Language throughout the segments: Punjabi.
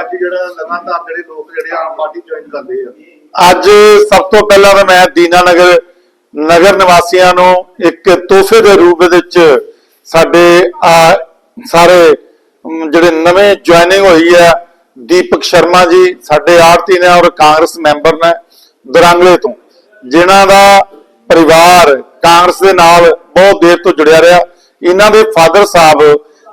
ਅੱਜ ਜਿਹੜਾ ਲਗਾਤਾਰ ਜਿਹੜੇ ਲੋਕ ਜਿਹੜੇ ਆਮ ਪਾਰਟੀ ਜੁਆਇਨ ਕਰਦੇ ਆ। ਅੱਜ ਸਭ ਤੋਂ ਪਹਿਲਾਂ ਤਾਂ ਮੈਂ ਦੀਨਾਨਗਰ ਨਗਰ ਨਿਵਾਸੀਆਂ ਨੂੰ ਇੱਕ ਤੋਹਫੇ ਦੇ ਰੂਪ ਵਿੱਚ ਸਾਡੇ ਸਾਰੇ ਜਿਹੜੇ ਨਵੇਂ ਜੁਆਇਨਿੰਗ ਹੋਈ ਹੈ, ਦੀਪਕ ਸ਼ਰਮਾ ਜੀ, ਸਾਡੇ ਆਰਤੀ ਨੇ ਔਰ ਕਾਂਗਰਸ ਮੈਂਬਰ ਨੇ ਦਰਾਂਗਲੇ ਤੋਂ। ਜਿਨ੍ਹਾਂ ਦਾ ਪਰਿਵਾਰ ਕਾਂਗਰਸ ਦੇ ਨਾਲ ਬਹੁਤ ਦੇਰ ਤੋਂ ਜੁੜਿਆ ਰਿਹਾ। ਇਹਨਾਂ ਦੇ ਫਾਦਰ ਸਾਹਿਬ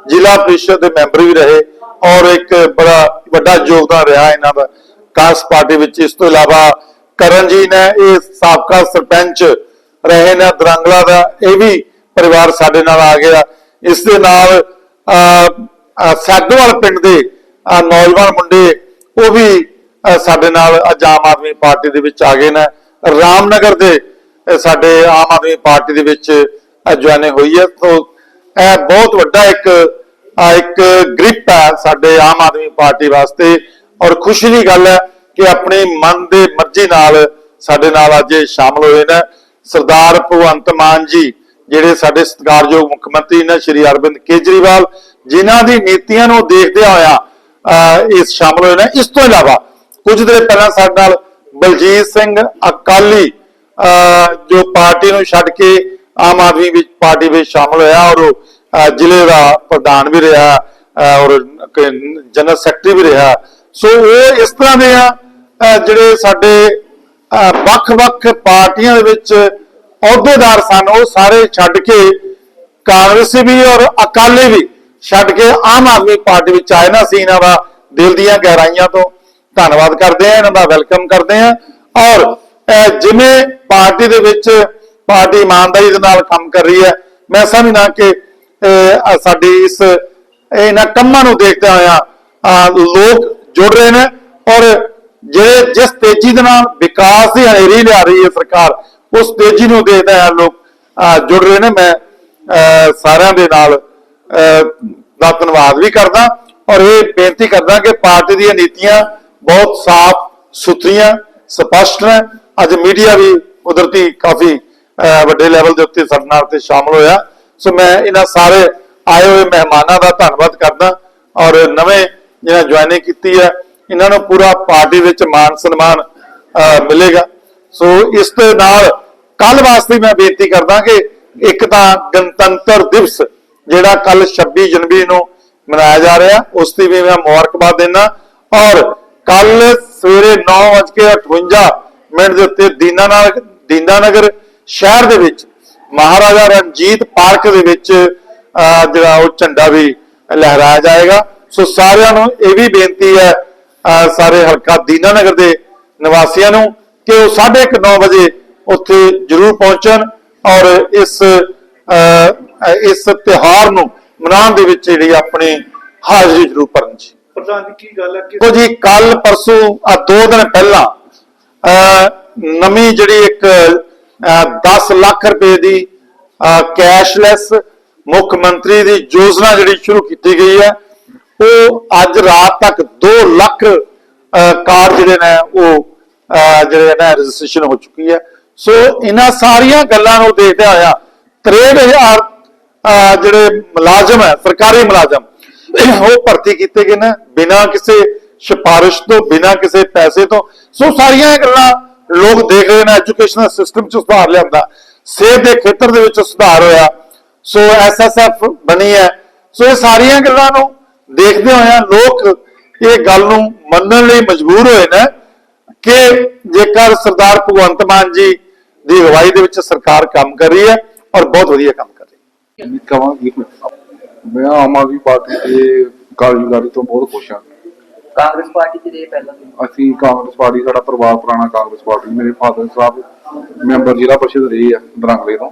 ਜ਼ਿਲ੍ਹਾ ਪ੍ਰੀਸ਼ਦ ਦੇ ਮੈਂਬਰ ਵੀ ਰਹੇ। ਔਰ ਇੱਕ ਬੜਾ ਵੱਡਾ ਯੋਗਦਾਨ ਰਿਹਾ ਇਹਨਾਂ ਦਾ ਕਾਂਗਰਸ ਪਾਰਟੀ ਵਿੱਚ। ਇਸ ਤੋਂ ਇਲਾਵਾ ਕਰਨ ਜੀ ਨੇ ਇਹ ਸਾਬਕਾ ਸਰਪੰਚ ਰਹੇ ਨੇ ਦਰੰਗਲਾ ਦਾ, ਇਹ ਵੀ ਪਰਿਵਾਰ ਸਾਡੇ ਨਾਲ ਆ ਗਿਆ। ਇਸ ਦੇ ਨਾਲ ਅਹ ਪਿੰਡ ਦੇ ਨੌਜਵਾਨ ਮੁੰਡੇ ਉਹ ਵੀ ਸਾਡੇ ਨਾਲ ਅੱਜ ਆਮ ਆਦਮੀ ਪਾਰਟੀ ਦੇ ਵਿੱਚ ਆ ਗਏ ਨੇ। ਰਾਮਨਗਰ ਦੇ ਸਾਡੇ ਆਮ ਆਦਮੀ ਪਾਰਟੀ ਦੇ ਵਿੱਚ ਜੁਆਇਨਿੰਗ ਹੋਈ ਹੈ। ਤੋਂ, ਇਹ ਬਹੁਤ ਵੱਡਾ ਇੱਕ ਅਹ ਇੱਕ ਗ੍ਰਿਪ ਹੈ ਸਾਡੇ ਆਮ ਆਦਮੀ ਪਾਰਟੀ ਵਾਸਤੇ ਔਰ ਖੁਸ਼ੀ ਦੀ ਗੱਲ ਹੈ ਕਿ ਆਪਣੇ ਮਨ ਦੇ ਮਰਜ਼ੀ ਨਾਲ ਸਾਡੇ ਨਾਲ ਅੱਜ ਸ਼ਾਮਲ ਹੋਏ ਨੇ। ਸਰਦਾਰ ਭਗਵੰਤ ਮਾਨ ਜੀ ਜਿਹੜੇ ਸਾਡੇ ਸਤਿਕਾਰਯੋਗ ਮੁੱਖ ਮੰਤਰੀ ਨੇ ਸ਼੍ਰੀ ਅਰਵਿੰਦ ਕੇਜਰੀਵਾਲ ਜਿਨ੍ਹਾਂ ਦੀ ਨੀਤੀਆਂ ਨੂੰ ਦੇਖਦਿਆਂ ਹੋਇਆ ਅਹ, ਇਸ ਸ਼ਾਮਲ ਹੋਏ ਨੇ। ਇਸ ਤੋਂ ਇਲਾਵਾ ਕੁਝ ਦਿਨ ਪਹਿਲਾਂ ਸਾਡੇ ਨਾਲ ਬਲਜੀਤ ਸਿੰਘ ਅਕਾਲੀ ਅਹ, ਜੋ ਪਾਰਟੀ ਨੂੰ ਛੱਡ ਕੇ ਆਮ ਆਦਮੀ ਵਿੱਚ ਪਾਰਟੀ ਵਿੱਚ ਸ਼ਾਮਲ ਹੋਇਆ ਔਰ ਉਹ, ਜ਼ਿਲ੍ਹੇ ਦਾ ਪ੍ਰਧਾਨ ਵੀ ਰਿਹਾ ਔਰ ਜਨਰਲ ਸੈਕਟਰੀ ਵੀ ਰਿਹਾ। ਸੋ ਉਹ ਇਸ ਤਰ੍ਹਾਂ ਦੇ ਆ ਜਿਹੜੇ ਸਾਡੇ ਵੱਖ-ਵੱਖ ਪਾਰਟੀਆਂ ਦੇ ਵਿੱਚ ਅਹੁਦੇਦਾਰ ਸਨ, ਉਹ ਸਾਰੇ ਛੱਡ ਕੇ ਕਾਂਗਰਸੀ ਵੀ ਔਰ ਅਕਾਲੀ ਵੀ ਛੱਡ ਕੇ ਆਮ ਆਦਮੀ ਪਾਰਟੀ ਵਿੱਚ ਆਏ ਨਾ ਸੀ ਇਹਨਾਂ ਦਾ ਦਿਲ ਦੀਆਂ ਗਹਿਰਾਈਆਂ ਤੋਂ। ਧੰਨਵਾਦ ਕਰਦੇ ਆ, ਇਹਨਾਂ ਦਾ ਵੈਲਕਮ ਕਰਦੇ ਆ। ਔਰ ਜਿਵੇਂ ਪਾਰਟੀ ਦੇ ਵਿੱਚ ਪਾਰਟੀ ਇਮਾਨਦਾਰੀ ਦੇ ਨਾਲ ਕੰਮ ਕਰ ਰਹੀ ਹੈ, ਮੈਂ ਸਮਝਦਾ ਕਿ ਸਾਡੀ ਇਸ ਇਹਨਾਂ ਕੰਮਾਂ ਨੂੰ ਦੇਖਦੇ ਹੋਇਆ ਲੋਕ ਜੁੜ ਰਹੇ ਨੇ ਔਰ ਜਿਹੜੇ ਜਿਸ ਤੇਜ਼ੀ ਦੇ ਨਾਲ ਵਿਕਾਸ ਦੀ ਹਨੇਰੀ ਲਿਆ ਰਹੀ ਹੈ ਸਰਕਾਰ, ਉਸ ਤੇਜ਼ੀ ਨੂੰ ਦੇਖਦੇ ਹੋਇਆ ਲੋਕ ਜੁੜ ਰਹੇ ਨੇ। ਮੈਂ ਸਾਰਿਆਂ ਦੇ ਨਾਲ ਦਾ ਧੰਨਵਾਦ ਵੀ ਕਰਦਾ ਔਰ ਇਹ ਬੇਨਤੀ ਕਰਦਾ ਕਿ ਪਾਰਟੀ ਦੀਆਂ ਨੀਤੀਆਂ ਬਹੁਤ ਸਾਫ਼ ਸੁਥਰੀਆਂ, ਸਪਸ਼ਟ ਨੇ। ਅੱਜ ਮੀਡੀਆ ਵੀ ਕੁਦਰਤੀ ਕਾਫੀ ਵੱਡੇ ਲੈਵਲ ਦੇ ਉੱਤੇ ਸਾਡੇ ਨਾਲ ਤੇ ਸ਼ਾਮਲ ਹੋਇਆ। ਸੋ ਮੈਂ ਇਹਨਾਂ ਸਾਰੇ ਆਏ ਹੋਏ ਮਹਿਮਾਨਾਂ ਦਾ ਧੰਨਵਾਦ ਕਰਦਾ ਔਰ ਨਵੇਂ ਜਿਹਨਾਂ ਜੁਆਇਨਿੰਗ ਕੀਤੀ ਹੈ, ਇਹਨਾਂ ਨੂੰ ਪੂਰਾ ਪਾਰਟੀ ਵਿੱਚ ਮਾਨ ਸਨਮਾਨ ਮਿਲੇਗਾ। ਸੋ ਇਸ ਦੇ ਨਾਲ ਕੱਲ ਵਾਸਤੇ ਮੈਂ ਬੇਨਤੀ ਕਰਦਾ ਕਿ ਇੱਕ ਤਾਂ ਗਣਤੰਤਰ ਦਿਵਸ ਜਿਹੜਾ ਕੱਲ 26 ਜਨਵਰੀ ਨੂੰ ਮਨਾਇਆ ਜਾ ਰਿਹਾ, ਉਸ ਦੀ ਵੀ ਮੈਂ ਮੁਬਾਰਕਬਾਦ ਦਿੰਦਾ ਔਰ ਕੱਲ ਸਵੇਰੇ 9:58 ਮਿੰਟ ਦੇ ਉੱਤੇ ਦੀਨਾਨਗਰ ਦੀਨਾਨਗਰ ਸ਼ਹਿਰ ਦੇ ਵਿੱਚ ਮਹਾਰਾਜਾ ਰਣਜੀਤ ਪਾਰਕ ਦੇ ਵਿੱਚ ਜਿਹੜਾ ਉਹ ਝੰਡਾ ਵੀ ਲਹਿਰਾਇਆ ਜਾਏਗਾ। ਸੋ ਸਾਰਿਆਂ ਨੂੰ ਇਹ ਵੀ ਬੇਨਤੀ ਹੈ ਸਾਰੇ ਹਲਕਾ ਦੀਨਾਨਗਰ ਦੇ ਨਿਵਾਸੀਆਂ ਨੂੰ ਕਿ ਉਹ 9:30 ਵਜੇ ਉੱਥੇ ਜ਼ਰੂਰ ਪਹੁੰਚਣ ਔਰ ਇਸ ਇਸ ਤਿਉਹਾਰ ਨੂੰ ਮਨਾਉਣ ਦੇ ਵਿੱਚ ਜਿਹੜੀ ਆਪਣੀ ਹਾਜ਼ਰੀ ਜ਼ਰੂਰ ਭਰਨ ਜੀ। ਪ੍ਰਧਾਨ ਜੀ ਕੀ ਗੱਲ ਹੈ ਕਿ ਦੇਖੋ ਜੀ ਕੱਲ ਪਰਸੋਂ ਆ ਦੋ ਦਿਨ ਪਹਿਲਾਂ ਨਵੀਂ ਜਿਹੜੀ ਇੱਕ 10 ਲੱਖ ਰੁਪਏ ਦੀ ਕੈਸ਼ਲੈਸ ਮੁੱਖ ਮੰਤਰੀ ਦੀ ਯੋਜਨਾ ਜਿਹੜੀ ਸ਼ੁਰੂ ਕੀਤੀ ਗਈ ਹੈ ਉਹ ਅੱਜ ਰਾਤ ਤੱਕ 2 ਲੱਖ ਕਾਰਡ ਜਿਹੜੇ ਨੇ ਉਹ ਜਿਹੜੇ ਨੇ ਰਜਿਸਟ੍ਰੇਸ਼ਨ ਹੋ ਚੁੱਕੀ ਹੈ। ਸੋ ਇਹਨਾਂ ਸਾਰੀਆਂ ਗੱਲਾਂ ਨੂੰ ਦੇਖਦਿਆਂ ਹੋਇਆ 63000 ਅਹ, ਜਿਹੜੇ ਮੁਲਾਜ਼ਮ ਹੈ ਸਰਕਾਰੀ ਮੁਲਾਜ਼ਮ ਉਹ ਭਰਤੀ ਕੀਤੇ ਗਏ ਨੇ ਬਿਨਾਂ ਕਿਸੇ ਸਿਫਾਰਿਸ਼ ਤੋਂ ਬਿਨਾਂ ਕਿਸੇ ਪੈਸੇ ਤੋਂ। ਸੋ ਸਾਰੀਆਂ ਗੱਲਾਂ ਲੋਕ ਦੇਖ ਰਹੇ ਨੇ ਐਜੂਕੇਸ਼ਨਲ ਸਿਸਟਮ 'ਚ ਸੁਧਾਰ ਲਿਆਂਦਾ। ਸਿਹਤ ਦੇ ਖੇਤਰ ਦੇ ਵਿੱਚ ਸੁਧਾਰ ਹੋਇਆ। ਸੋ ਐਸਐਸਐਫ ਬਣੀ ਹੈ। ਸੋ ਇਹ ਸਾਰੀਆਂ ਗੱਲਾਂ ਨੂੰ ਦੇਖਦੇ ਹੋਇਆ ਲੋਕ ਇਹ ਗੱਲ ਨੂੰ ਮੰਨਣ ਲਈ ਮਜਬੂਰ ਹੋਏ ਨੇ ਕਿ ਜੇਕਰ ਸਰਦਾਰ ਭਗਵੰਤ ਮਾਨ ਜੀ ਦੀ ਅਗਵਾਈ ਦੇ ਵਿੱਚ ਸਰਕਾਰ ਕੰਮ ਕਰ ਰਹੀ ਹੈ ਔਰ ਬਹੁਤ ਵਧੀਆ ਕੰਮ ਕਰ ਰਹੀ ਹੈ। ਮੈਂ ਆਮ ਆਦਮੀ ਪਾਰਟੀ ਦੇ ਕਾਰਜਕਾਰੀ ਤੋਂ ਬਹੁਤ ਖੁਸ਼ ਹਾਂ। ਕਾਂਗਰਸ ਪਾਰਟੀ ਚ ਰਹੇ ਪਹਿਲਾਂ ਤੋਂ? ਅਸੀਂ ਕਾਂਗਰਸ ਪਾਰਟੀ, ਸਾਡਾ ਪਰਿਵਾਰ ਪੁਰਾਣਾ ਕਾਂਗਰਸ ਪਾਰਟੀ, ਮੇਰੇ ਫਾਦਰ ਸਾਹਿਬ ਮੈਂਬਰ ਜ਼ਿਲ੍ਹਾ ਪਰਿਸ਼ਦ ਰਹੇ ਆ, ਦਰੰਗਲੇ ਤੋਂ।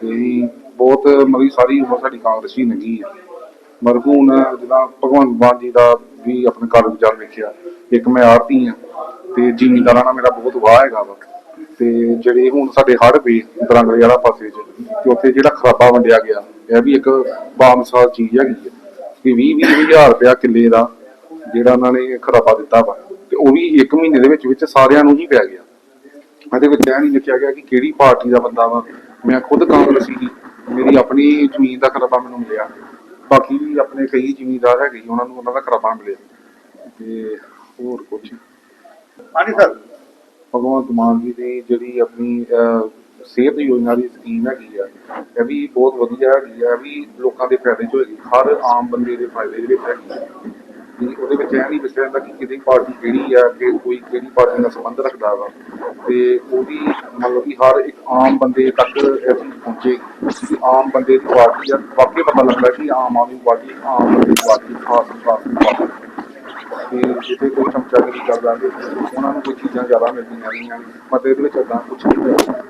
ਤੇ ਬਹੁਤ ਮਰੀ ਸਾਰੀ ਉਮਰ ਸਾਡੀ ਕਾਂਗਰਸ ਹੀ ਲੰਗੀ ਹੈ ਮਰਹੂਮ ਜਿਹੜਾ ਭਗਵੰਤ ਮਾਨ ਜੀ ਦਾ ਵੀ ਆਪਣੇ ਕਾਰਜ ਵਿਚਾਰ ਵੇਖਿਆ, ਇੱਕ ਮੈਂ ਆਰਤੀ ਆ, ਤੇ ਜ਼ਿਮੀਂਦਾਰਾਂ ਨਾਲ ਮੇਰਾ ਬਹੁਤ ਵਾਹ ਹੈਗਾ ਵਾ। ਤੇ ਜਿਹੜੇ ਹੁਣ ਸਾਡੇ ਹੜ ਪਏ ਦਰੰਗਲੇ ਵਾਲਾ ਪਾਸੇ 'ਚ, ਤੇ ਉੱਥੇ ਜਿਹੜਾ ਖਰਾਬਾ ਵੰਡਿਆ ਗਿਆ, ਇਹ ਵੀ ਇੱਕ ਬਾਮਸਾਲ ਚੀਜ਼ ਹੈਗੀ ਹੈ ਕਿ 20 20 ਹਜ਼ਾਰ ਰੁਪਇਆ ਕਿੱਲੇ ਦਾ ਜਿਹੜਾ ਉਹਨਾਂ ਨੇ ਖਰਾਬਾ ਦਿੱਤਾ ਵਾ ਤੇ ਉਹ ਵੀ 1 ਮਹੀਨੇ ਦੇ ਵਿੱਚ ਵਿੱਚ ਸਾਰਿਆਂ ਨੂੰ ਹੀ ਪੈ ਗਿਆ। ਇਹਦੇ ਵਿੱਚ ਇਹ ਨਹੀਂ ਲਿਖਿਆ ਗਿਆ ਕਿ ਕਿਹੜੀ ਪਾਰਟੀ ਦਾ ਬੰਦਾ ਵਾ ਮੈਂ ਖੁਦ ਕਾਂਗਰਸੀ ਮੇਰੀ ਆਪਣੀ ਜ਼ਮੀਨ ਦਾ ਖਰਾਬਾ ਮੈਨੂੰ ਮਿਲਿਆ। ਬਾਕੀ ਵੀ ਆਪਣੇ ਕਈ ਜ਼ਿਮੀਂਦਾਰ ਹੈਗੇ ਉਹਨਾਂ ਨੂੰ ਉਹਨਾਂ ਦਾ ਖਰਾਬਾ ਮਿਲਿਆ। ਤੇ ਹੋਰ ਕੁਝ ਹਾਂਜੀ ਸਰ। ਭਗਵੰਤ ਮਾਨ ਜੀ ਦੀ ਜਿਹੜੀ ਆਪਣੀ ਸਿਹਤ ਯੋਜਨਾ ਦੀ ਸਕੀਮ ਹੈਗੀ ਆ ਇਹ ਵੀ ਬਹੁਤ ਵਧੀਆ ਹੈਗੀ ਆ ਵੀ ਲੋਕਾਂ ਦੇ ਫਾਇਦੇ ਚ ਹੋਏਗੀ ਹਰ ਆਮ ਬੰਦੇ ਦੇ ਫਾਇਦੇ ਦੇ ਵਿੱਚ ਹੈਗੀ ਵੀ ਉਹਦੇ ਵਿੱਚ ਇਹ ਨਹੀਂ ਦੱਸਿਆ ਜਾਂਦਾ ਕਿ ਕਿਹਦੀ ਪਾਰਟੀ ਕਿਹੜੀ ਆ, ਕਿ ਕੋਈ ਕਿਹੜੀ ਪਾਰਟੀ ਨਾਲ ਸੰਬੰਧ ਰੱਖਦਾ ਵਾ। ਤੇ ਉਹਦੀ ਮਤਲਬ ਕਿ ਹਰ ਇੱਕ ਆਮ ਬੰਦੇ ਤੱਕ ਇਹ ਚੀਜ਼ ਕਿ ਆਮ ਬੰਦੇ ਦੀ ਪਾਰਟੀ ਆ, ਵਾਕਈ ਪਤਾ ਲੱਗਦਾ ਕਿ ਆਮ ਆਦਮੀ ਪਾਰਟੀ, ਆਮ ਬੰਦੇ ਦੀ ਪਾਰਟੀ, ਖਾਸ ਖਾਸ ਤੇ ਜਿੱਥੇ ਕੋਈ ਚਮਚਾਗਿਰੀ ਕਰਦਾ ਤੇ ਉਹਨਾਂ ਨੂੰ ਕੋਈ ਚੀਜ਼ਾਂ ਜ਼ਿਆਦਾ ਮਿਲਦੀਆਂ ਰਹੀਆਂ ਮਤਲਬ ਇਹਦੇ ਵਿੱਚ ਏਦਾਂ ਕੁਝ ਨਹੀਂ ਹੋਇਆ।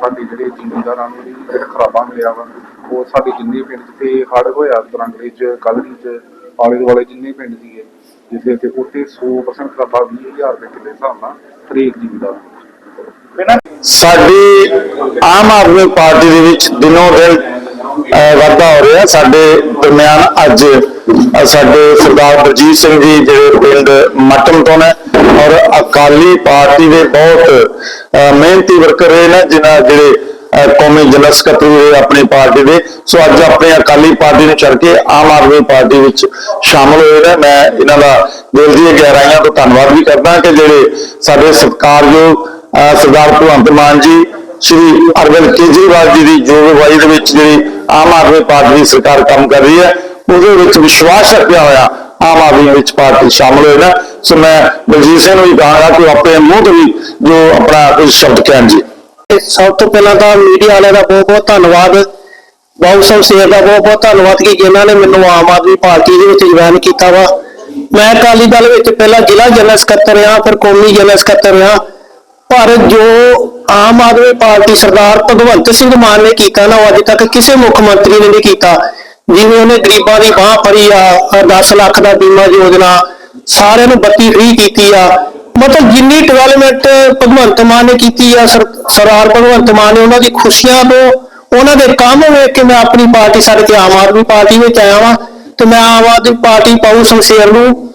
ਸਾਡੇ ਜਿਹੜੇ ਜ਼ਿਮੀਂਦਾਰਾਂ ਨੂੰ ਵੀ ਜਿਹੜਾ ਖਰਾਬਾ ਮਿਲਿਆ ਵਾ, ਉਹ ਸਾਡੇ ਜਿੰਨੇ ਪਿੰਡ ਜਿੱਥੇ ਹੜ੍ਹ ਹੋਇਆ ਦਰੰਗਲੇ ਚ, ਕਲਰੀ ਚ ਆਲੇ ਦੁਆਲੇ ਜਿੰਨੇ ਪਿੰਡ ਸੀਗੇ, ਜਿੱਥੇ ਤੇ ਉੱਥੇ 100% ਖਰਾਬਾ 20000 ਰੁਪਏ ਕਿੱਲੇ ਹਿਸਾਬ ਨਾਲ ਹਰੇਕ ਜ਼ਿਮੀਂਦਾਰ ਨੂੰ? ਸਾਡੀ ਆਮ ਆਦਮੀ ਪਾਰਟੀ ਦੇ ਵਿੱਚ ਦਿਨੋਂ ਦਿਨ ਵਾਧਾ ਹੋ ਰਿਹਾ। ਸਾਡੇ ਦਰਮਿਆਨ ਅੱਜ ਸਾਡੇ ਸਰਦਾਰ ਬਲਜੀਤ ਸਿੰਘ ਜੀ, ਜਿਹੜੇ ਪਿੰਡ ਮਟਮ ਤੋਂ ਨੇ, ਔਰ ਅਕਾਲੀ ਪਾਰਟੀ ਦੇ ਬਹੁਤ ਮਿਹਨਤੀ ਵਰਕਰ ਰਹੇ ਨੇ, ਜਿਨ੍ਹਾਂ ਜਿਹੜੇ ਕੌਮੀ ਜਨਰਲ ਸਕੱਤਰ ਹੋਏ ਰਹੇ ਆਪਣੀ ਪਾਰਟੀ ਦੇ, ਸੋ ਅੱਜ ਆਪਣੇ ਅਕਾਲੀ ਪਾਰਟੀ ਨੂੰ ਛੱਡ ਕੇ ਆਮ ਆਦਮੀ ਪਾਰਟੀ ਵਿੱਚ ਸ਼ਾਮਲ ਹੋਏ ਨੇ। ਮੈਂ ਇਹਨਾਂ ਦਾ ਦਿਲ ਦੀਆਂ ਗਹਿਰਾਈਆਂ ਤੋਂ ਧੰਨਵਾਦ ਵੀ ਕਰਦਾ ਕਿ ਜਿਹੜੇ ਸਾਡੇ ਸਤਿਕਾਰਯੋਗ ਸਰਦਾਰ ਭਗਵੰਤ ਮਾਨ ਜੀ, ਸ਼੍ਰੀ ਅਰਵਿੰਦ ਕੇਜਰੀਵਾਲ ਜੀ ਦੀ ਜੋ ਅਗਵਾਈ ਦੇ ਵਿੱਚ ਜਿਹੜੀ ਆਮ ਆਦਮੀ ਪਾਰਟੀ ਦੀ ਸਰਕਾਰ ਕੰਮ ਕਰ ਰਹੀ ਹੈ, ਉਹਦੇ ਵਿੱਚ ਵਿਸ਼ਵਾਸ ਰੱਖਿਆ ਹੋਇਆ ਆਮ ਆਦਮੀ ਵਿੱਚ ਪਾਰਟੀ ਸ਼ਾਮਲ ਹੋਏ ਨਾ। ਸੋ ਮੈਂ ਬਲਜੀਤ ਸਿੰਘ ਨੂੰ ਵੀ ਕਹਾਂਗਾ ਕਿ ਆਪਣੇ ਮੂੰਹ ਤੋਂ ਵੀ ਜੋ ਆਪਣਾ ਕੁਝ ਸ਼ਬਦ ਕਹਿਣ ਜੀ। ਸਭ ਤੋਂ ਪਹਿਲਾਂ ਤਾਂ ਮੀਡੀਆ ਵਾਲਿਆਂ ਦਾ ਬਹੁਤ ਬਹੁਤ ਧੰਨਵਾਦ। ਬਾਬੂ ਸਾਹਿਬ ਸੇਰ ਦਾ ਬਹੁਤ ਬਹੁਤ ਧੰਨਵਾਦ ਕਿ ਜਿਨ੍ਹਾਂ ਨੇ ਮੈਨੂੰ ਆਮ ਆਦਮੀ ਪਾਰਟੀ ਦੇ ਵਿੱਚ ਜੁਆਇਨ ਕੀਤਾ ਵਾ। ਮੈਂ ਅਕਾਲੀ ਦਲ ਵਿੱਚ ਪਹਿਲਾਂ ਜ਼ਿਲ੍ਹਾ ਜਨਰਲ ਸਕੱਤਰ ਰਿਹਾ, ਫਿਰ ਕੌਮੀ ਜਨਰਲ ਸਕੱਤਰ ਰਿਹਾ। ਪਰ ਜੋ ਆਮ ਆਦਮੀ ਪਾਰਟੀ ਸਰਦਾਰ ਭਗਵੰਤ ਸਿੰਘ ਮਾਨ ਨੇ ਕੀਤਾ ਨਾ, ਉਹ ਅੱਜ ਤੱਕ ਕਿਸੇ ਮੁੱਖ ਮੰਤਰੀ ਨੇ ਨਹੀਂ ਕੀਤਾ। ਜਿਵੇਂ ਉਹਨੇ ਗਰੀਬਾਂ ਦੀ ਬਾਹ ਫੜੀ ਆ ਆਹ 10 ਲੱਖ ਦਾ ਬੀਮਾ ਯੋਜਨਾ, ਸਾਰਿਆਂ ਨੂੰ ਬੱਤੀ ਫ੍ਰੀ ਕੀਤੀ ਆ। ਮਤਲਬ ਜਿੰਨੀ ਡਿਵੈਲਪਮੈਂਟ ਭਗਵੰਤ ਮਾਨ ਨੇ ਕੀਤੀ ਆ ਸਰਦਾਰ ਭਗਵੰਤ ਮਾਨ ਨੇ ਉਹਨਾਂ ਦੀ ਖੁਸ਼ੀਆਂ ਤੋਂ ਉਹਨਾਂ ਦੇ ਕੰਮ ਵੇਖ ਕੇ ਮੈਂ ਆਪਣੀ ਪਾਰਟੀ ਛੱਡ ਕੇ ਆਮ ਆਦਮੀ ਪਾਰਟੀ ਵਿੱਚ ਆਇਆ ਵਾਂ ਤੇ ਮੈਂ ਆਮ ਆਦਮੀ ਪਾਰਟੀ ਪਾਉ ਸੰਸੇਰ ਨੂੰ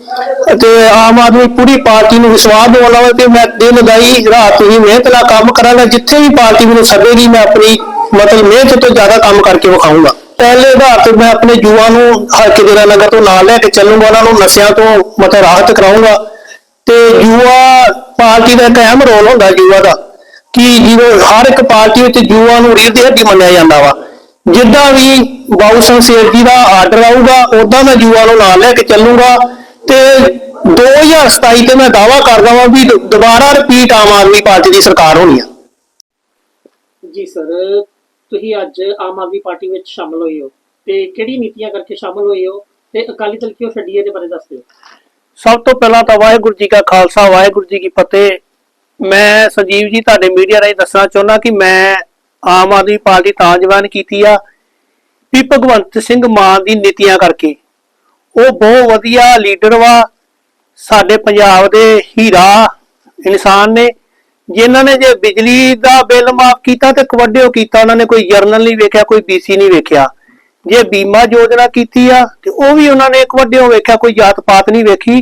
ਤੇ ਆਮ ਆਦਮੀ ਪੂਰੀ ਪਾਰਟੀ ਨੂੰ ਵਿਸ਼ਵਾਸ ਦਿਵਾਉਣਾ ਵਾ ਕਿ ਮੈਂ ਦਿਨ ਦਾਈ ਰਾਤ ਹੀ ਮਿਹਨਤ ਨਾਲ ਕੰਮ ਕਰਾਂਗਾ, ਜਿੱਥੇ ਵੀ ਪਾਰਟੀ ਮੈਨੂੰ ਸੱਦੇਗੀ, ਮੈਂ ਆਪਣੀ ਮਤਲਬ ਮਿਹਨਤ ਤੋਂ ਜ਼ਿਆਦਾ ਕੰਮ ਕਰਕੇ ਵਿਖਾਊਂਗਾ। ਪਹਿਲੇ ਆਧਾਰ ਤੇ ਮੈਂ ਆਪਣੇ ਯੁਵਾ ਨੂੰ ਹਲਕੇ ਦੇ ਨਗਰ ਤੋਂ ਨਾਲ ਲੈ ਕੇ ਚੱਲੂੰਗਾ, ਉਹਨਾਂ ਨੂੰ ਨਸ਼ਿਆਂ ਤੋਂ ਮਤਲਬ ਰਾਹਤ ਕਰਾਊਂਗਾ। ਤੇ ਯੁਵਾ ਪਾਰਟੀ ਦਾ ਇੱਕ ਅਹਿਮ ਰੋਲ ਹੁੰਦਾ ਯੁਵਾ ਦਾ, ਕਿ ਜਿਵੇਂ ਹਰ ਇੱਕ ਪਾਰਟੀ ਵਿੱਚ ਯੁਵਾ ਨੂੰ ਰੀੜ ਦੀ ਹੱਡੀ ਮੰਨਿਆ ਜਾਂਦਾ ਵਾ। ਜਿੱਦਾਂ ਵੀ ਬਾਬੂ ਸਿੰਘ ਜੀ ਦਾ ਆਰਡਰ ਆਊਗਾ ਉਦਾਂ ਮੈਂ ਯੁਵਾ ਨੂੰ ਨਾਲ ਲੈ ਕੇ ਚੱਲੂੰਗਾ। ਤੇ 2027 ਤੇ ਮੈਂ ਦਾਵਾ ਕਰਦਾ ਵਾਂ ਵੀ ਦੁਬਾਰਾ ਰਿਪੀਟ ਆਮ ਆਦਮੀ ਪਾਰਟੀ ਦੀ ਸਰਕਾਰ ਹੋਣੀ ਆ। ਜੀ ਸਰ, ਤੁਸੀਂ ਅੱਜ ਆਮ ਆਦਮੀ ਪਾਰਟੀ ਵਿੱਚ ਸ਼ਾਮਲ ਹੋਏ ਹੋ। ਤੇ ਕਿਹੜੀ ਨੀਤੀਆਂ ਕਰਕੇ ਸ਼ਾਮਲ ਹੋਏ ਹੋ? ਤੇ ਅਕਾਲੀ ਦਲ ਕਿਉਂ ਛੱਡੀ ਇਹਦੇ ਬਾਰੇ ਦੱਸ ਦਿਓ। ਸਭ ਤੋਂ ਪਹਿਲਾਂ ਤਾਂ ਵਾਹਿਗੁਰੂ ਜੀ ਕਾ ਖਾਲਸਾ, ਵਾਹਿਗੁਰੂ ਜੀ ਕੀ ਫਤਿਹ। ਮੈਂ ਸੰਜੀਵ ਜੀ ਤੁਹਾਡੇ ਮੀਡੀਆ ਰਾਹੀਂ ਦੱਸਣਾ ਚਾਹੁੰਦਾ ਕਿ ਮੈਂ ਆਮ ਆਦਮੀ ਪਾਰਟੀ ਤਾਂ ਜਵਾਨ ਕੀਤੀ ਆ ਵੀ ਭਗਵੰਤ ਸਿੰਘ ਮਾਨ ਦੀ ਨੀਤੀਆਂ ਕਰਕੇ। ਉਹ ਬਹੁਤ ਵਧੀਆ ਲੀਡਰ ਵਾ, ਸਾਡੇ ਪੰਜਾਬ ਦੇ ਹੀਰਾ ਇਨਸਾਨ ਨੇ। ਜਿਨ੍ਹਾਂ ਨੇ ਜੇ ਬਿਜਲੀ ਦਾ ਬਿੱਲ ਮਾਫ ਕੀਤਾ ਤੇ ਕਵੱਡਿਓ ਕੀਤਾ, ਉਹਨਾਂ ਨੇ ਕੋਈ ਜਰਨਲ ਨਹੀਂ ਵੇਖਿਆ, ਕੋਈ ਬੀਸੀ ਨਹੀਂ ਵੇਖਿਆ। ਜੇ ਬੀਮਾ ਯੋਜਨਾ ਕੀਤੀ ਆ, ਤੇ ਉਹ ਵੀ ਉਹਨਾਂ ਨੇ ਕਵੱਡਿਓ ਵੇਖਿਆ, ਕੋਈ ਜਾਤ ਪਾਤ ਨਹੀਂ ਵੇਖੀ।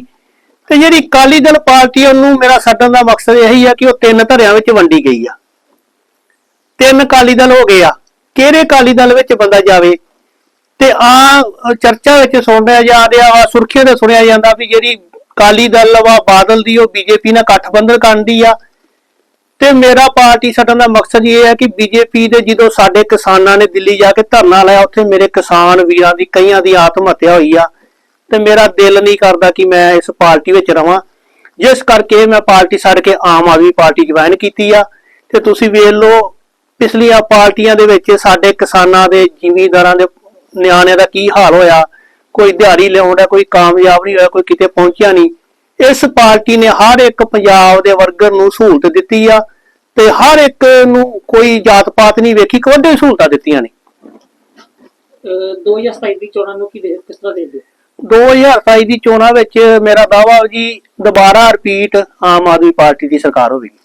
ਤੇ ਜਿਹੜੀ ਅਕਾਲੀ ਦਲ ਪਾਰਟੀ ਉਹਨੂੰ ਮੇਰਾ ਛੱਡਣ ਦਾ ਮਕਸਦ ਇਹੀ ਆ ਕਿ ਉਹ ਤਿੰਨ ਧਰਿਆਂ ਵਿੱਚ ਵੰਡੀ ਗਈ ਆ। ਤਿੰਨ ਅਕਾਲੀ ਦਲ ਹੋ ਗਏ ਆ। ਕਿਹੜੇ ਅਕਾਲੀ ਦਲ ਵਿੱਚ ਬੰਦਾ ਜਾਵੇ? ਤੇ ਆ ਚਰਚਾ ਵਿੱਚ ਸੁਣਿਆ ਜਾ ਰਿਹਾ ਵਾ ਸੁਰਖੀਆਂ ਤੇ ਸੁਣਿਆ ਜਾਂਦਾ ਵੀ ਜਿਹੜੀ ਅਕਾਲੀ ਦਲ ਵਾ, ਬਾਦਲ ਦੀ ਉਹ ਬੀਜੇਪੀ ਨਾਲ ਕਠਬੰਧਨ ਕਰਨ ਦੀ ਆ ਤੇ ਮੇਰਾ ਪਾਰਟੀ ਛੱਡਣ ਦਾ ਮਕਸਦ ਇਹ ਹੈ ਕਿ ਬੀਜੇਪੀ ਦੇ ਜਦੋਂ ਸਾਡੇ ਕਿਸਾਨਾਂ ਨੇ ਦਿੱਲੀ ਜਾ ਕੇ ਧਰਨਾ ਲਾਇਆ, ਉੱਥੇ ਮੇਰੇ ਕਿਸਾਨ ਵੀਰਾਂ ਦੀ, ਕਈਆਂ ਦੀ ਆਤਮ ਹੱਤਿਆ ਹੋਈ ਆ। ਤੇ ਮੇਰਾ ਦਿਲ ਨਹੀਂ ਕਰਦਾ ਕਿ ਮੈਂ ਇਸ ਪਾਰਟੀ ਵਿੱਚ ਰਵਾਂ। ਜਿਸ ਕਰਕੇ ਮੈਂ ਪਾਰਟੀ ਛੱਡ ਕੇ ਆਮ ਆਦਮੀ ਪਾਰਟੀ ਜੁਆਇਨ ਕੀਤੀ ਆ। ਤੇ ਤੁਸੀਂ ਵੇਖ ਲਓ, ਪਿਛਲੀਆਂ ਪਾਰਟੀਆਂ ਦੇ ਵਿੱਚ ਸਾਡੇ ਕਿਸਾਨਾਂ ਦੇ, ਜ਼ਿਮੀਂਦਾਰਾਂ ਦੇ ਨਿਆਣਿਆਂ ਦਾ ਕੀ ਹਾਲ ਹੋਇਆ? ਕੋਈ ਦਿਹਾੜੀ ਲਿਆਉਂਦਾ ਕੋਈ ਕਾਮਯਾਬ ਨਹੀਂ ਹੋਇਆ, ਕੋਈ ਕਿਤੇ ਪਹੁੰਚਿਆ ਨਹੀਂ। ਇਸ ਪਾਰਟੀ ਨੇ ਹਰ ਇੱਕ ਪੰਜਾਬ ਦੇ ਵਰਗਰ ਨੂੰ ਸਹੂਲਤ ਦਿੱਤੀ ਆ ਤੇ ਹਰ ਇੱਕ ਨੂੰ ਕੋਈ ਜਾਤ ਪਾਤ ਨਹੀਂ ਵੇਖੀ ਕੋਡੇ ਸਹੂਲਤਾਂ ਦਿੱਤੀਆਂ ਨੇ। ਅਹ 2027 ਦੀ ਚੋਣਾਂ ਨੂੰ ਕੀ ਕਿਸ ਤਰ੍ਹਾਂ ਦੇਖਦੇ ਹੋ? 2027 ਦੀ ਚੋਣਾਂ ਵਿੱਚ ਮੇਰਾ ਦਾਅਵਾ ਜੀ ਦੁਬਾਰਾ ਰਿਪੀਟ ਆਮ ਆਦਮੀ ਪਾਰਟੀ ਦੀ ਸਰਕਾਰ ਹੋਵੇਗੀ।